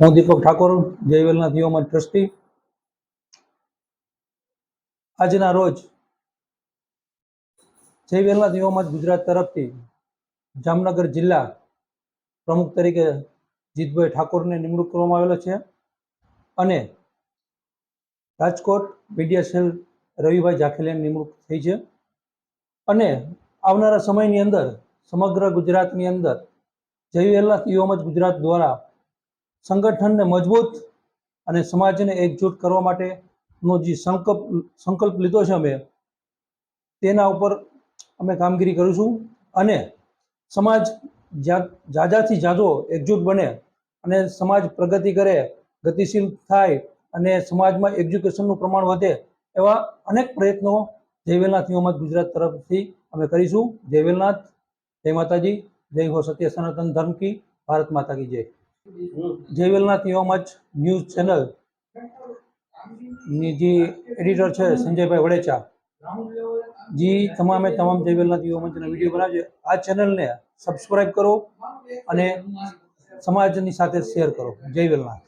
હું દીપક ઠાકોર, જય વેલનાથ યુવમત ટ્રસ્ટી. આજના રોજ જય વેલનાથ યુવમત ગુજરાત તરફથી જામનગર જિલ્લા પ્રમુખ તરીકે જીતભાઈ ઠાકોરને નિમણૂક કરવામાં આવેલો છે અને રાજકોટ મીડિયા સેલ રવિભાઈ જાખેલિયાની નિમણૂક થઈ છે. અને આવનારા સમયની અંદર સમગ્ર ગુજરાતની અંદર જયવેલના યુવમત ગુજરાત દ્વારા સંગઠનને મજબૂત અને સમાજને એકજૂટ કરવા માટેનો જે સંકલ્પ સંકલ્પ લીધો છે અમે, તેના ઉપર અમે કામગીરી કરીશું અને સમાજ જાજાથી જાજો એકજૂટ બને અને સમાજ પ્રગતિ કરે, ગતિશીલ થાય અને સમાજમાં એજ્યુકેશનનું પ્રમાણ વધે એવા અનેક પ્રયત્નો જય વેલનાથ યુવમત ગુજરાત તરફથી અમે કરીશું. જય વેલનાથ, જય માતાજી, જય હો સત્ય સનાતન ધર્મ કી ભારત માતા કી જય. જય યોમચ ન્યૂઝ ચેનલની જે એડિટર છે સંજયભાઈ વડેચા, જે તમામે તમામ જયવેલનાથ વેલનાથ યુવમંચના વીડિયો બનાવે આ ચેનલને સબસ્ક્રાઈબ કરો અને સમાજની સાથે શેર કરો. જય વેલનાથ